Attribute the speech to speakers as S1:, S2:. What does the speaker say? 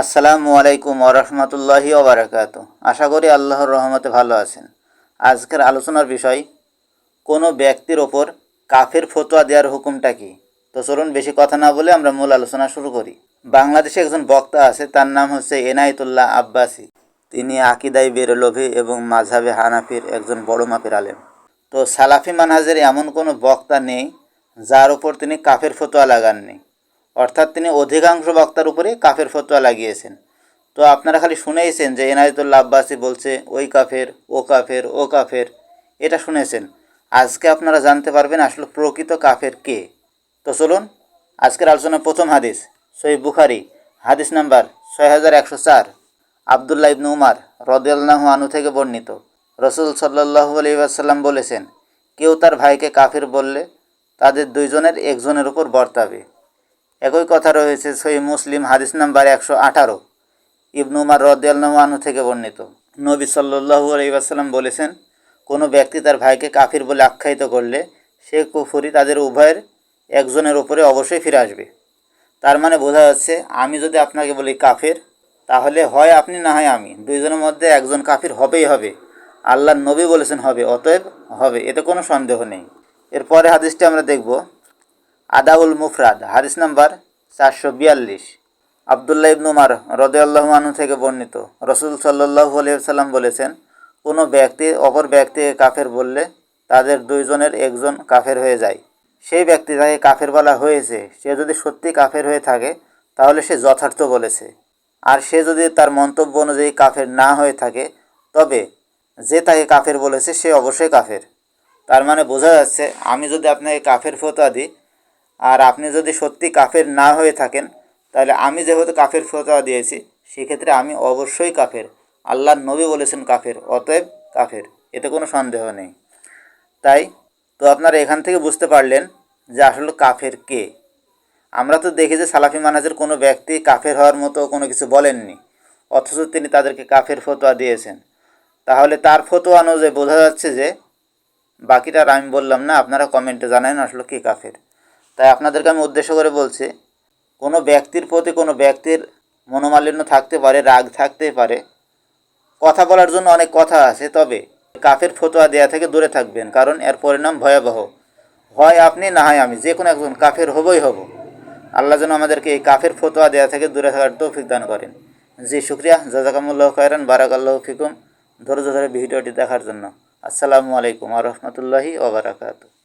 S1: আসসালামু আলাইকুম ওরহমতুল্লাহি ওবরাকাত আশা করি আল্লাহর রহমতে ভালো আছেন। আজকের আলোচনার বিষয়, কোনো ব্যক্তির ওপর কাফের ফতোয়া দেওয়ার হুকুমটা কি? তো চলুন বেশি কথা না বলে আমরা মূল আলোচনা শুরু করি। বাংলাদেশে একজন বক্তা আছে, তার নাম হচ্ছে এনায়েতুল্লাহ আব্বাসি। তিনি আকিদাই বেরলভি এবং মাঝাবে হানাফির একজন বড় মাপের আলেম। তো সালাফি মানহাজের এমন কোনো বক্তা নেই, যার ওপর তিনি কাফের ফতোয়া লাগাননি। অর্থাৎ তিনি অধিকাংশ বক্তার উপরে কাফের ফতোয়া লাগিয়েছেন। তো আপনারা খালি শুনেইছেন যে এনায়তুল্লাহ আব্বাসি বলছে, ওই কাফের, ও কাফের ও কাফের। এটা শুনেছেন। আজকে আপনারা জানতে পারবেন আসলে প্রকৃত কাফের কে। তো চলুন, আজকের আলোচনা প্রথম হাদিস সই বুখারি, হাদিস নাম্বার ছয় হাজার একশো চার, আবদুল্লাহ ইবনু উমার রদিয়াল্লাহু আনু থেকে বর্ণিত। রসুল সাল্লাহু আলহিবাসাল্লাম বলেছেন, কেউ তার ভাইকে কাফির বললে তাদের দুইজনের একজনের উপর বর্তাবে। একই কথা রয়েছে সই মুসলিম হাদিস নাম্বার একশো আঠারো। ইবনু উমার আনু থেকে বর্ণিত। নবী সাল্লু আলহিবাসাল্লাম বলেছেন, কোনো ব্যক্তি তার ভাইকে কাফির বলে আখ্যায়িত করলে সে কুফুরি তাদের উভয়ের একজনের ওপরে অবশ্যই ফিরে আসবে। তার মানে বোঝা যাচ্ছে, আমি যদি আপনাকে বলি কাফের, তাহলে হয় আপনি না হয় আমি। দুইজনের মধ্যে একজন কাফির হবেই হবে। আল্লাহ নবী বলেছেন হবে, অতএব হবে, এতে কোনো সন্দেহ নেই। এরপরে হাদিসটি আমরা দেখব। আদাউল মুফরাদ, হাদিস নাম্বার চারশো বিয়াল্লিশ। আবদুল্লাহ ইবনু উমার রদেআল্লাহ আনু থেকে বর্ণিত, রসুল সাল্লাহু আলিয়াল্লাম বলেছেন, কোনো ব্যক্তি অপর ব্যক্তিকে কাফের বললে তাদের দুইজনের একজন কাফের হয়ে যায়। সেই ব্যক্তি তাকে কাফের বলা হয়েছে, সে যদি সত্যি কাফের হয়ে থাকে, তাহলে সে যথার্থ বলেছে। আর সে যদি তার মন্তব্য অনুযায়ী কাফের না হয়ে থাকে, তবে যে তাকে কাফের বলেছে, সে অবশ্যই কাফের। তার মানে বোঝা যাচ্ছে, আমি যদি আপনাকে কাফের ফতোয়া দিই আর আপনি যদি সত্যি কাফের না হয়ে থাকেন, তাহলে আমি যেহেতু কাফের ফতোয়া দিয়েছি, সেক্ষেত্রে আমি অবশ্যই কাফের। আল্লাহর নবী বলেছেন কাফের, অতএব কাফের। এতে কোনো সন্দেহ নেই। তাই, তো আপনারা এখান থেকে বুঝতে পারলেন যে আসলে কাফের কে। আমরা তো দেখি যে সালাফি মানাজের কোনো ব্যক্তি কাফের হওয়ার মতো কোনো কিছু বলেননি, অথচ তিনি তাদেরকে কাফের ফতোয়া দিয়েছেন। তাহলে তার ফতোয়া অনুযায়ী বোঝা যাচ্ছে যে, বাকিটা আমি বললাম না, আপনারা কমেন্টে জানান আসলে কে কাফের। তাই আপনাদেরকে আমি উদ্দেশ্য করে বলছি, কোনো ব্যক্তির প্রতি কোনো ব্যক্তির মনোমালিন্য থাকতে পারে, রাগ থাকতে পারে, কথা বলার জন্য অনেক কথা আছে, তবে কাফের ফতোয়া দেয়া থেকে দূরে থাকবেন, কারণ এর পরিণাম ভয়াবহ। হয় আপনি, না হয় আমি, যে কোনো একজন, কাফের হবই হব। আল্লাহ যেন আমাদেরকে এই কাফের ফতোয়া দেওয়া থেকে দূরে থাকার তৌফিক দান করেন। জি, শুক্রিয়া। জাজাকামুল্লাহ খায়রান বারাক আল্লাহ ফিকুম। ধৈর্য ধরে ভিডিওটি দেখার জন্য। আসসালামু আলাইকুম আ রহমতুল্লাহি ওবরাকাতু